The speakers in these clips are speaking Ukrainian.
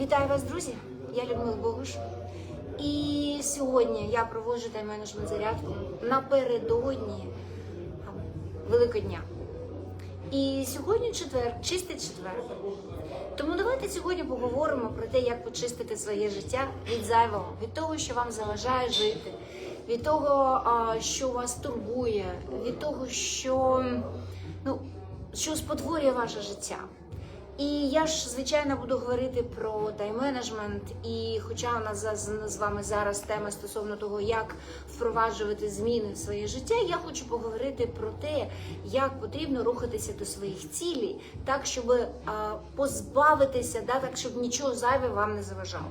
Вітаю вас, друзі! Я Людмила Богуш. І сьогодні я проводжу тайм-менеджмент зарядку напередодні Великодня. І сьогодні четвер, чистий четвер. Тому давайте сьогодні поговоримо про те, як почистити своє життя від зайвого, від того, що вам заважає жити, від того, що вас турбує, від того, що, ну, що спотворює ваше життя. І я ж звичайно буду говорити про тайм-менеджмент. І хоча у нас з- вами зараз тема стосовно того, як впроваджувати зміни в своє життя, я хочу поговорити про те, як потрібно рухатися до своїх цілей, так щоб позбавитися, да, так щоб нічого зайве вам не заважало.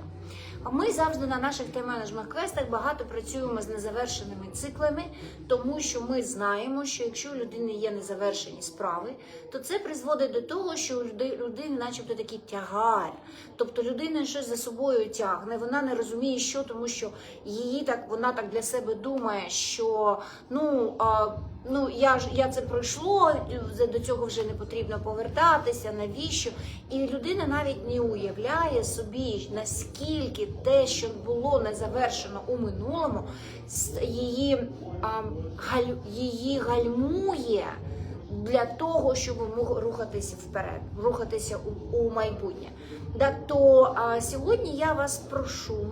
А Ми завжди на наших тайм-менеджмент квестах багато працюємо з незавершеними циклами, тому що ми знаємо, що якщо у людини є незавершені справи, то це призводить до того, що у людини, начебто, такий тягар. Тобто людина щось за собою тягне, вона не розуміє, що, тому що її так вона так для себе думає, що ну. А, Ну, я ж я це пройшло, до цього вже не потрібно повертатися. Навіщо? І людина навіть не уявляє собі, наскільки те, що було не завершено у минулому, її, а, галь, її гальмує для того, щоб мог рухатися вперед, рухатися у, у майбутнє. Да, то а, сьогодні я вас прошу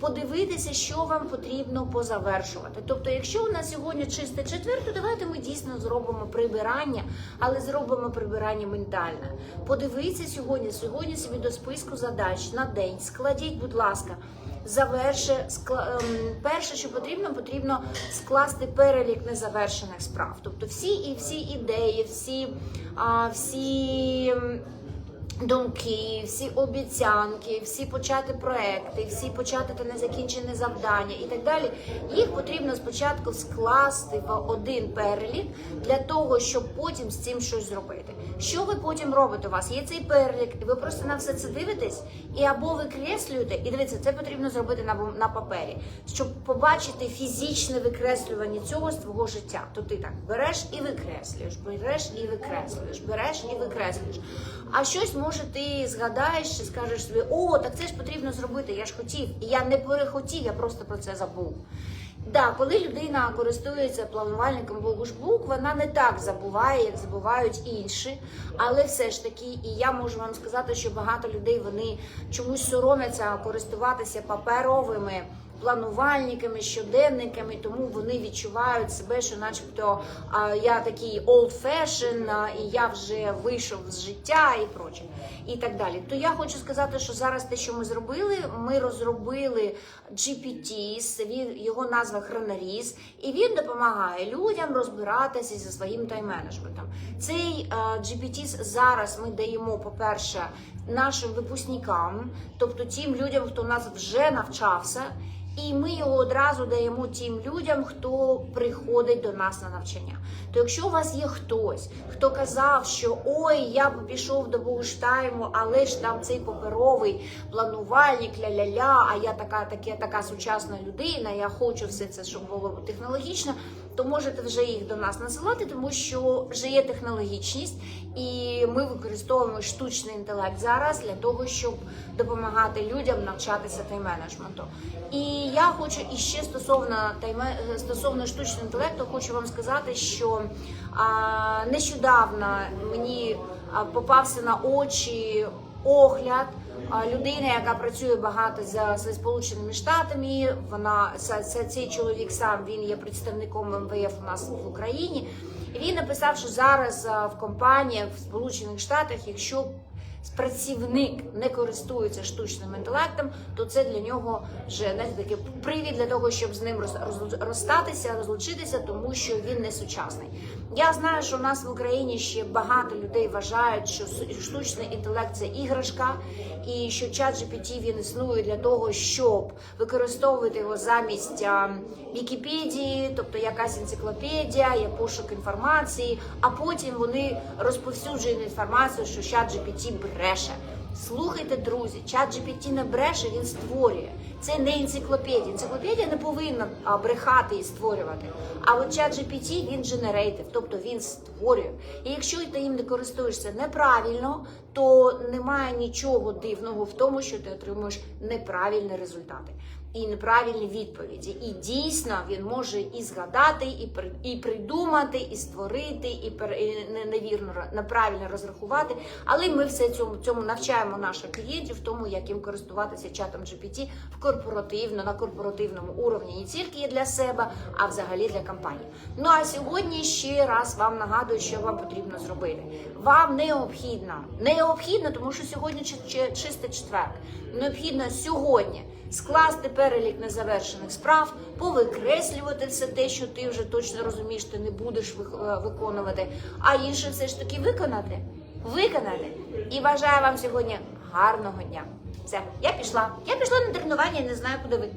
подивитися, що вам потрібно позавершувати. Тобто, якщо у нас сьогодні чисте четвер, то давайте ми дійсно зробимо прибирання, але зробимо прибирання ментальне. Подивіться сьогодні, сьогодні собі до списку задач на день. Складіть, будь ласка. Заверше скла- ем, перше, що потрібно, потрібно скласти перелік незавершених справ. Тобто всі і всі ідеї, всі, а, всі ем, думки, всі обіцянки, всі почати проекти, всі почати та незакінчені завдання і так далі. Їх потрібно спочатку скласти в один перелік для того, щоб потім з цим щось зробити. Що ви потім робите? У вас є цей перелік, і ви просто на все це дивитесь, і або викреслюєте, і дивіться, це потрібно зробити на, на папері, щоб побачити фізичне викреслювання цього з твого життя. То ти так береш і викреслюєш, береш і викреслюєш, береш і викреслюєш. А щось може ти згадаєш і скажеш собі, о, так це ж потрібно зробити. Я ж хотів, і я не перехотів, я просто про це забув. Да, коли людина користується планувальником Богушбук, вона не так забуває, як забувають інші. Але все ж таки, і я можу вам сказати, що багато людей вони чомусь соромляться користуватися паперовими планувальниками, щоденниками, тому вони відчувають себе, що, начебто, я такий old fashion, і я вже вийшов з життя і проче, і так далі. То я хочу сказати, що зараз те, що ми зробили, ми розробили GPT, його назва Хронаріс, і він допомагає людям розбиратися зі своїм тайм-менеджментом. Цей GPT зараз ми даємо, по-перше, нашим випускникам, тобто тим людям, хто нас вже навчався. І ми його одразу даємо тим людям, хто приходить до нас на навчання. То якщо у вас є хтось, хто казав, що ой, я б пішов до Бугуштайму, але ж там цей паперовий планувальник, ля-ля-ля, а я така, таке, така сучасна людина, я хочу все це, щоб було технологічно, то можете вже їх до нас насилати, тому що вже є технологічність, і ми використовуємо штучний інтелект зараз для того, щоб допомагати людям навчатися тайм-менеджменту. І я хочу іще стосовно тайме стосовно штучного інтелекту, хочу вам сказати, що а, нещодавно мені попався на очі огляд. Людина, яка працює багато за зі сполученими штатами, вона це, це цей чоловік сам він є представником МВФ у нас в Україні. І він написав, що зараз в компаніях в Сполучених Штатах, якщо працівник не користується штучним інтелектом, то це для нього вже не такий привід для того, щоб з ним роз- роз- розстатися, розлучитися, тому що він не сучасний. Я знаю, що у нас в Україні ще багато людей вважають, що штучний інтелект це іграшка, і що чат GPT він існує для того, щоб використовувати його замість Вікіпедії, тобто якась енциклопедія, є пошук інформації, а потім вони розповсюджують інформацію, що чат GPT бреше. Слухайте, друзі, чат GPT не бреше, він створює. Це не енциклопедія. Енциклопедія не повинна брехати і створювати. А от чат GPT, він дженерейтив, тобто він створює. І якщо ти їм не користуєшся неправильно, то немає нічого дивного в тому, що ти отримуєш неправильні результати і неправильні відповіді. І дійсно він може і згадати, і при- і придумати, і створити, і, пер- і невірно неправильно розрахувати. Але ми все цьому цьому навчаємо наших клієнтів, тому як їм користуватися чатом GPT в корпоративно на корпоративному уровні не тільки для себе, а взагалі для компанії. Ну а сьогодні ще раз вам нагадую, що вам потрібно зробити. Вам необхідно, необхідно, тому що сьогодні чи- чи- чистий четверг. Необхідно сьогодні скласти перелік незавершених справ, повикреслювати все те, що ти вже точно розумієш, ти не будеш е, виконувати, а інше все ж таки виконати. Виконати. І бажаю вам сьогодні гарного дня. Все, я пішла. Я пішла на тренування, не знаю, куди ви.